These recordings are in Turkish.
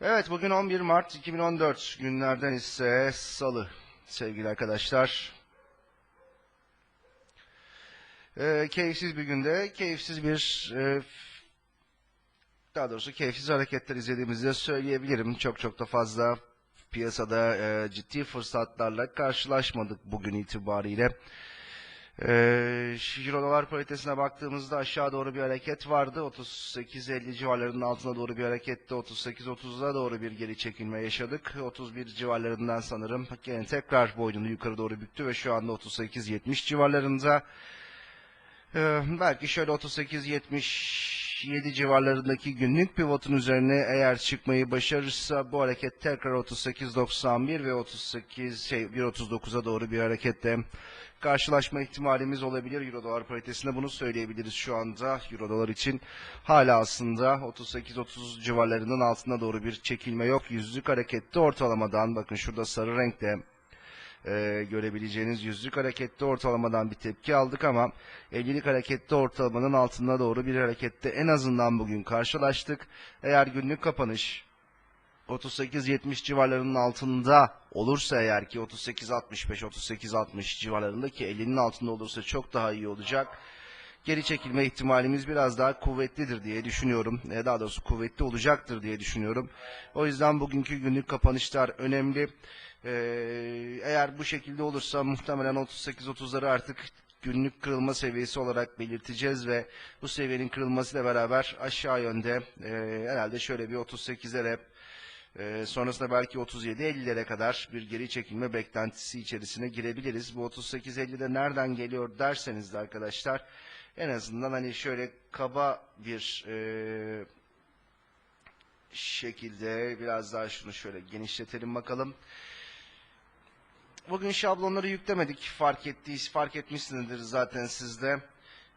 Evet bugün 11 Mart 2014 günlerden ise salı sevgili arkadaşlar. Ee, keyifsiz bir günde keyifsiz bir e, daha doğrusu keyifsiz hareketler izlediğimizi de söyleyebilirim. Çok çok da fazla piyasada e, ciddi fırsatlarla karşılaşmadık bugün itibariyle. Ee, Euro dolar paritesine baktığımızda aşağı doğru bir hareket vardı. 38.50 civarlarının altına doğru bir harekette 38.30'a doğru bir geri çekilme yaşadık. 31 civarlarından sanırım yine tekrar boynunu yukarı doğru büktü ve şu anda 38.70 civarlarında. Belki şöyle 38-77 civarlarındaki günlük pivotun üzerine eğer çıkmayı başarırsa bu hareket tekrar 38-91 ve 38 şey 1.39'a doğru bir harekette karşılaşma ihtimalimiz olabilir. Euro dolar paritesinde bunu söyleyebiliriz şu anda. Euro dolar için hala aslında 38-30 civarlarının altına doğru bir çekilme yok. Yüzlük harekette ortalamadan bakın şurada sarı renkte e, görebileceğiniz yüzlük harekette ortalamadan bir tepki aldık ama 50'lik harekette ortalamanın altına doğru bir harekette en azından bugün karşılaştık. Eğer günlük kapanış 38-70 civarlarının altında olursa eğer ki 38-65-38-60 civarlarında ki 50'nin altında olursa çok daha iyi olacak. Geri çekilme ihtimalimiz biraz daha kuvvetlidir diye düşünüyorum. E, Daha doğrusu kuvvetli olacaktır diye düşünüyorum. O yüzden bugünkü günlük kapanışlar önemli. Ee, eğer bu şekilde olursa muhtemelen 38-30'ları artık günlük kırılma seviyesi olarak belirteceğiz ve bu seviyenin kırılmasıyla beraber aşağı yönde e, herhalde şöyle bir 38'lere e, sonrasında belki 37-50'lere kadar bir geri çekilme beklentisi içerisine girebiliriz. Bu 38-50'de nereden geliyor derseniz de arkadaşlar en azından hani şöyle kaba bir e, şekilde biraz daha şunu şöyle genişletelim bakalım. Bugün şablonları yüklemedik. Fark ettiyiz, fark etmişsinizdir zaten sizde.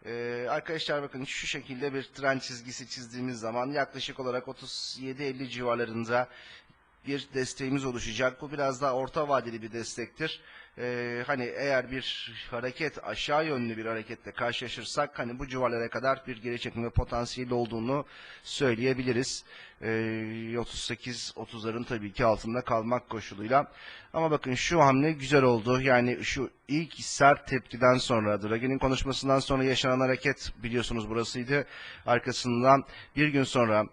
Ee, arkadaşlar bakın şu şekilde bir tren çizgisi çizdiğimiz zaman yaklaşık olarak 37-50 civarlarında bir desteğimiz oluşacak. Bu biraz daha orta vadeli bir destektir. Ee, hani eğer bir hareket aşağı yönlü bir hareketle karşılaşırsak hani bu civarlara kadar bir geri çekilme potansiyeli olduğunu söyleyebiliriz. Ee, 38-30'ların tabii ki altında kalmak koşuluyla. Ama bakın şu hamle güzel oldu. Yani şu ilk sert tepkiden sonra Draghi'nin konuşmasından sonra yaşanan hareket biliyorsunuz burasıydı. Arkasından bir gün sonra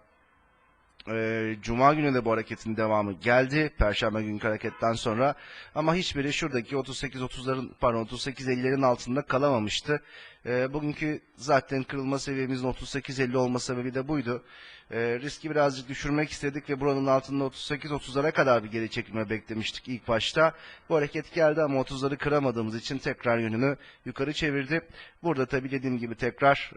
e, Cuma günü de bu hareketin devamı geldi. Perşembe günkü hareketten sonra. Ama hiçbiri şuradaki 38-30'ların pardon 38-50'lerin altında kalamamıştı. E, bugünkü zaten kırılma seviyemizin 38-50 olma sebebi de buydu. E, riski birazcık düşürmek istedik ve buranın altında 38-30'lara kadar bir geri çekilme beklemiştik ilk başta. Bu hareket geldi ama 30'ları kıramadığımız için tekrar yönünü yukarı çevirdi. Burada tabii dediğim gibi tekrar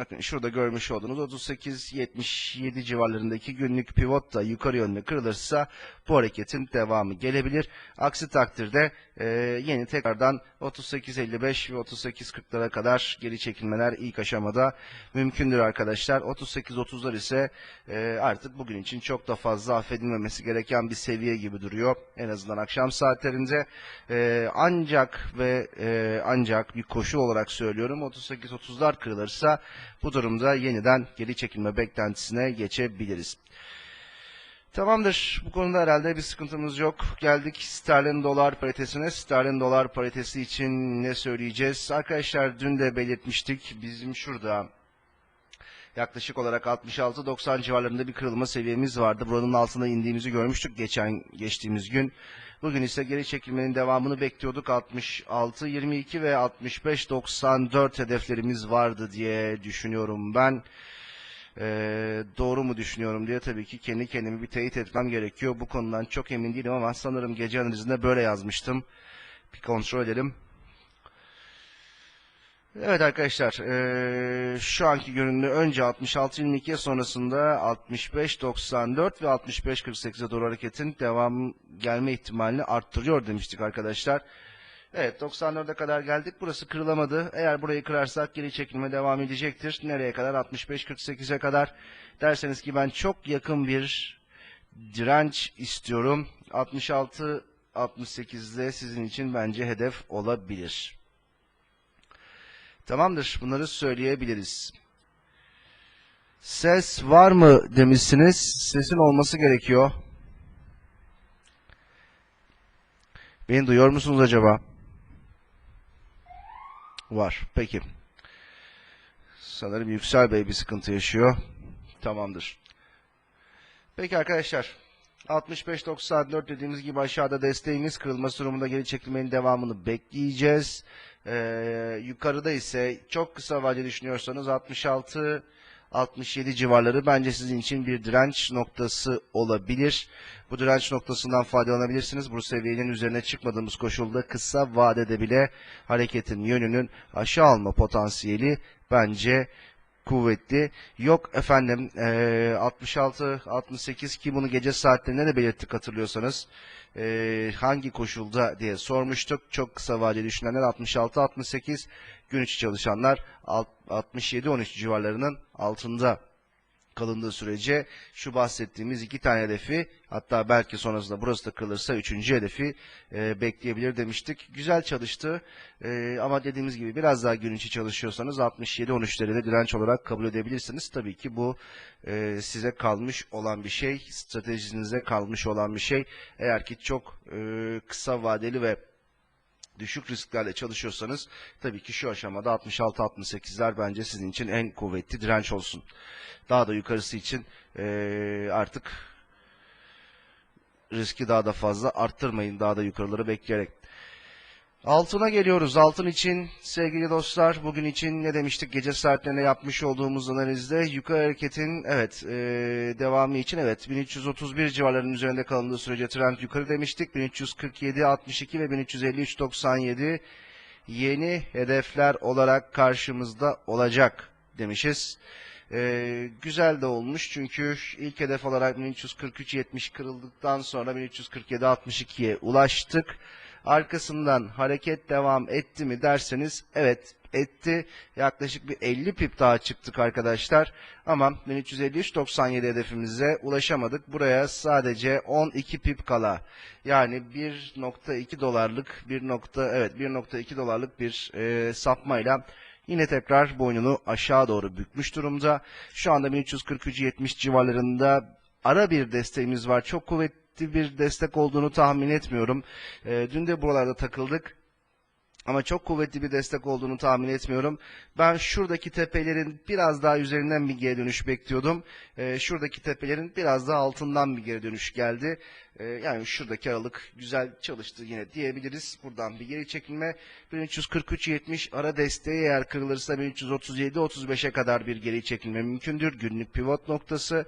Bakın şurada görmüş olduğunuz 38-77 civarlarındaki günlük pivot da yukarı yönlü kırılırsa bu hareketin devamı gelebilir. Aksi takdirde e, yeni tekrardan 38-55 ve 38-40'lara kadar geri çekilmeler ilk aşamada mümkündür arkadaşlar. 38-30'lar ise e, artık bugün için çok da fazla affedilmemesi gereken bir seviye gibi duruyor. En azından akşam saatlerinde e, ancak ve e, ancak bir koşul olarak söylüyorum 38-30'lar kırılırsa bu durumda yeniden geri çekilme beklentisine geçebiliriz. Tamamdır. Bu konuda herhalde bir sıkıntımız yok. Geldik sterlin dolar paritesine. Sterlin dolar paritesi için ne söyleyeceğiz? Arkadaşlar dün de belirtmiştik. Bizim şurada yaklaşık olarak 66-90 civarlarında bir kırılma seviyemiz vardı. Buranın altına indiğimizi görmüştük geçen geçtiğimiz gün. Bugün ise geri çekilmenin devamını bekliyorduk. 66-22 ve 65-94 hedeflerimiz vardı diye düşünüyorum ben. Ee, doğru mu düşünüyorum diye tabii ki kendi kendimi bir teyit etmem gerekiyor. Bu konudan çok emin değilim ama sanırım gece analizinde böyle yazmıştım. Bir kontrol edelim. Evet arkadaşlar eee, şu anki görünümü önce 66-22'ye sonrasında 65-94 ve 65-48'e doğru hareketin devam gelme ihtimalini arttırıyor demiştik arkadaşlar. Evet 94'e kadar geldik. Burası kırılamadı. Eğer burayı kırarsak geri çekilme devam edecektir. Nereye kadar? 65-48'e kadar. Derseniz ki ben çok yakın bir direnç istiyorum. 66-68'de sizin için bence hedef olabilir. Tamamdır. Bunları söyleyebiliriz. Ses var mı demişsiniz. Sesin olması gerekiyor. Beni duyuyor musunuz acaba? Var. Peki. Sanırım Yüksel Bey bir sıkıntı yaşıyor. Tamamdır. Peki arkadaşlar. 65-94 dediğimiz gibi aşağıda desteğimiz kırılması durumunda geri çekilmenin devamını bekleyeceğiz. Ee, yukarıda ise çok kısa vadeli düşünüyorsanız 66 67 civarları bence sizin için bir direnç noktası olabilir. Bu direnç noktasından faydalanabilirsiniz. Bu seviyenin üzerine çıkmadığımız koşulda kısa vadede bile hareketin yönünün aşağı alma potansiyeli bence kuvvetli. Yok efendim eee 66 68 ki bunu gece saatlerinde de belirttik hatırlıyorsanız. Eee, hangi koşulda diye sormuştuk. Çok kısa vadeli düşünenler 66 68 gün içi çalışanlar 67 13 civarlarının altında kalındığı sürece şu bahsettiğimiz iki tane hedefi hatta belki sonrasında burası da kırılırsa üçüncü hedefi e, bekleyebilir demiştik. Güzel çalıştı E, ama dediğimiz gibi biraz daha gün içi çalışıyorsanız 67-13'leri de direnç olarak kabul edebilirsiniz. Tabii ki bu e, size kalmış olan bir şey, stratejinize kalmış olan bir şey. Eğer ki çok e, kısa vadeli ve düşük risklerle çalışıyorsanız tabii ki şu aşamada 66-68'ler bence sizin için en kuvvetli direnç olsun. Daha da yukarısı için eee, artık riski daha da fazla arttırmayın daha da yukarıları bekleyerek. Altına geliyoruz. Altın için sevgili dostlar bugün için ne demiştik gece saatlerinde yapmış olduğumuz analizde yukarı hareketin evet e, devamı için evet 1331 civarlarının üzerinde kalındığı sürece trend yukarı demiştik. 1347 62 ve 1353 97 yeni hedefler olarak karşımızda olacak demişiz. Ee, güzel de olmuş çünkü ilk hedef olarak 1343-70 kırıldıktan sonra 1347-62'ye ulaştık. Arkasından hareket devam etti mi derseniz evet etti. Yaklaşık bir 50 pip daha çıktık arkadaşlar. Ama 1353-97 hedefimize ulaşamadık. Buraya sadece 12 pip kala. Yani 1.2 dolarlık 1. evet 1.2 dolarlık bir e, sapmayla Yine tekrar boynunu aşağı doğru bükmüş durumda. Şu anda 1343-70 civarlarında ara bir desteğimiz var. Çok kuvvetli bir destek olduğunu tahmin etmiyorum. E, dün de buralarda takıldık. Ama çok kuvvetli bir destek olduğunu tahmin etmiyorum. Ben şuradaki tepelerin biraz daha üzerinden bir geri dönüş bekliyordum. Ee, şuradaki tepelerin biraz daha altından bir geri dönüş geldi. Ee, yani şuradaki aralık güzel çalıştı yine diyebiliriz. Buradan bir geri çekilme. 1343-70 ara desteği eğer kırılırsa 1337-35'e kadar bir geri çekilme mümkündür. Günlük pivot noktası.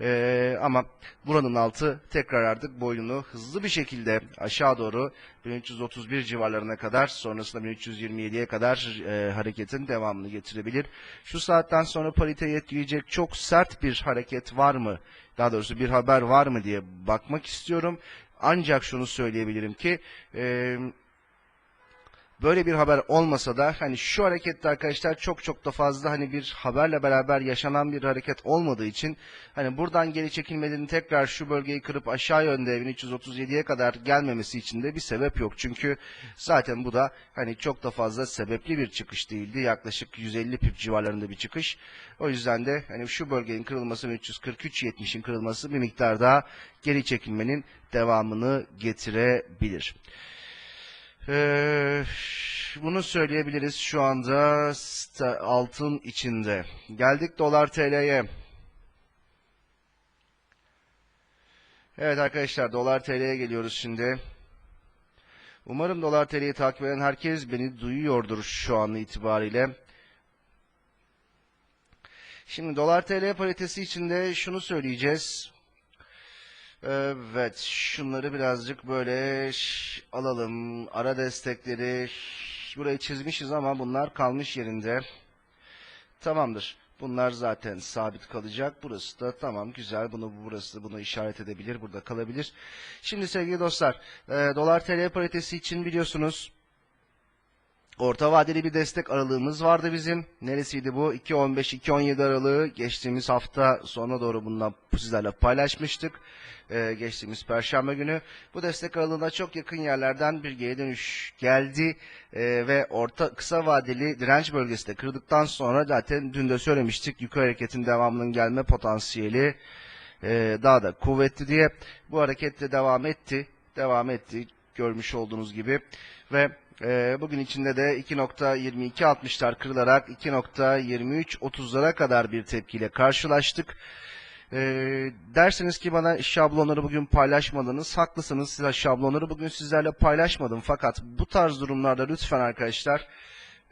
Ee, ama buranın altı tekrar artık boyunu hızlı bir şekilde aşağı doğru 1331 civarlarına kadar sonrasında 1327'ye kadar e, hareketin devamını getirebilir. Şu saatten sonra pariteyi etkileyecek çok sert bir hareket var mı? Daha doğrusu bir haber var mı diye bakmak istiyorum. Ancak şunu söyleyebilirim ki böyle bir haber olmasa da hani şu harekette arkadaşlar çok çok da fazla hani bir haberle beraber yaşanan bir hareket olmadığı için hani buradan geri çekilmelerin tekrar şu bölgeyi kırıp aşağı yönde 1337'ye kadar gelmemesi için de bir sebep yok. Çünkü zaten bu da hani çok da fazla sebepli bir çıkış değildi. Yaklaşık 150 pip civarlarında bir çıkış. O yüzden de hani şu bölgenin kırılması 343-70'in kırılması bir miktar daha geri çekilmenin devamını getirebilir. Ee, bunu söyleyebiliriz şu anda altın içinde. Geldik dolar TL'ye. Evet arkadaşlar dolar TL'ye geliyoruz şimdi. Umarım dolar TL'yi takip eden herkes beni duyuyordur şu an itibariyle. Şimdi dolar TL paritesi içinde şunu söyleyeceğiz. Evet, şunları birazcık böyle alalım. Ara destekleri burayı çizmişiz ama bunlar kalmış yerinde. Tamamdır. Bunlar zaten sabit kalacak. Burası da tamam güzel. Bunu burası bunu işaret edebilir. Burada kalabilir. Şimdi sevgili dostlar, e, dolar TL paritesi için biliyorsunuz Orta vadeli bir destek aralığımız vardı bizim. Neresiydi bu? 2.15-2.17 aralığı geçtiğimiz hafta sonuna doğru bundan sizlerle paylaşmıştık. Ee, geçtiğimiz perşembe günü. Bu destek aralığına çok yakın yerlerden bir geri dönüş geldi. Ee, ve orta kısa vadeli direnç bölgesi de kırdıktan sonra zaten dün de söylemiştik yukarı hareketin devamının gelme potansiyeli e, daha da kuvvetli diye. Bu hareket de devam etti. Devam etti görmüş olduğunuz gibi ve e, bugün içinde de 2.22.60'lar kırılarak 2.23.30'lara kadar bir tepkiyle karşılaştık. E, dersiniz ki bana şablonları bugün paylaşmadınız. Haklısınız. Size şablonları bugün sizlerle paylaşmadım. Fakat bu tarz durumlarda lütfen arkadaşlar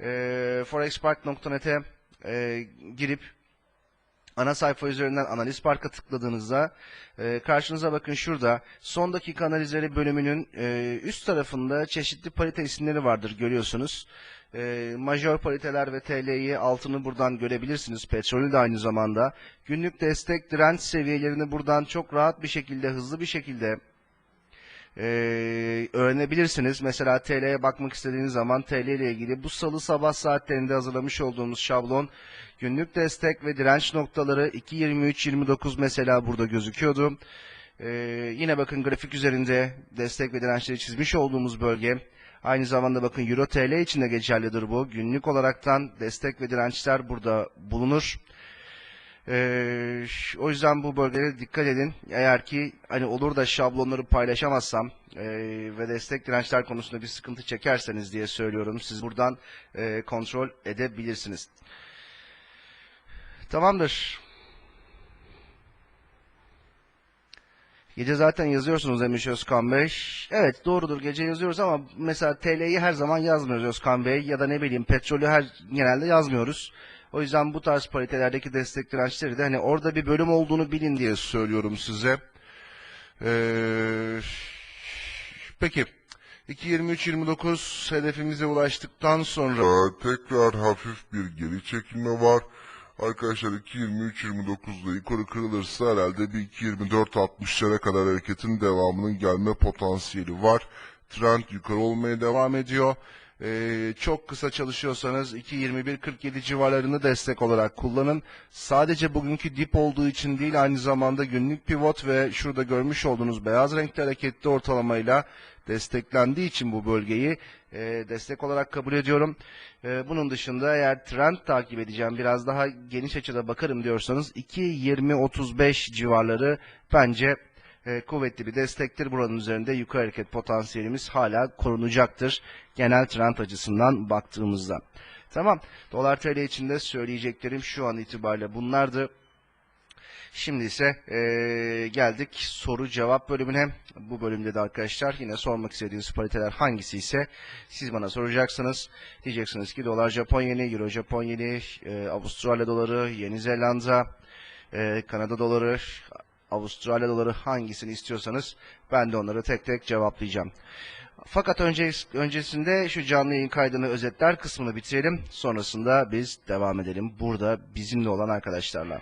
e, forexpark.net'e e, girip ana sayfa üzerinden analiz parka tıkladığınızda e, karşınıza bakın şurada son dakika analizleri bölümünün e, üst tarafında çeşitli parite isimleri vardır görüyorsunuz. E, majör pariteler ve TL'yi altını buradan görebilirsiniz. Petrolü de aynı zamanda. Günlük destek direnç seviyelerini buradan çok rahat bir şekilde hızlı bir şekilde e, öğrenebilirsiniz. Mesela TL'ye bakmak istediğiniz zaman TL ile ilgili bu salı sabah saatlerinde hazırlamış olduğumuz şablon günlük destek ve direnç noktaları 2.23-29 mesela burada gözüküyordu. E, yine bakın grafik üzerinde destek ve dirençleri çizmiş olduğumuz bölge. Aynı zamanda bakın Euro TL için de geçerlidir bu. Günlük olaraktan destek ve dirençler burada bulunur. Ee, o yüzden bu bölgelere dikkat edin. Eğer ki hani olur da şablonları paylaşamazsam e, ve destek dirençler konusunda bir sıkıntı çekerseniz diye söylüyorum. Siz buradan e, kontrol edebilirsiniz. Tamamdır. Gece zaten yazıyorsunuz demiş Özkan Bey. Evet doğrudur gece yazıyoruz ama mesela TL'yi her zaman yazmıyoruz Özkan Bey ya da ne bileyim petrolü her genelde yazmıyoruz. O yüzden bu tarz paritelerdeki destek dirençleri de hani orada bir bölüm olduğunu bilin diye söylüyorum size. Ee, peki 2.23-29 hedefimize ulaştıktan sonra tekrar hafif bir geri çekilme var. Arkadaşlar 2.23-29'da yukarı kırılırsa herhalde bir 2.24-60'lara kadar hareketin devamının gelme potansiyeli var. Trend yukarı olmaya devam ediyor. Ee, çok kısa çalışıyorsanız 2.21.47 civarlarını destek olarak kullanın. Sadece bugünkü dip olduğu için değil aynı zamanda günlük pivot ve şurada görmüş olduğunuz beyaz renkli hareketli ortalamayla desteklendiği için bu bölgeyi e, destek olarak kabul ediyorum. E, bunun dışında eğer trend takip edeceğim biraz daha geniş açıda bakarım diyorsanız 2.20-35 civarları bence e, kuvvetli bir destektir. Buranın üzerinde yukarı hareket potansiyelimiz hala korunacaktır. Genel trend açısından baktığımızda. Tamam. Dolar TL için de söyleyeceklerim şu an itibariyle bunlardı. Şimdi ise e, geldik soru cevap bölümüne. Bu bölümde de arkadaşlar yine sormak istediğiniz pariteler hangisi ise siz bana soracaksınız. Diyeceksiniz ki dolar Japon yeni, euro Japon yeni, e, Avustralya doları, Yeni Zelanda, e, Kanada doları, Avustralya doları hangisini istiyorsanız ben de onları tek tek cevaplayacağım. Fakat önce, öncesinde şu canlı yayın kaydını özetler kısmını bitirelim. Sonrasında biz devam edelim burada bizimle olan arkadaşlarla.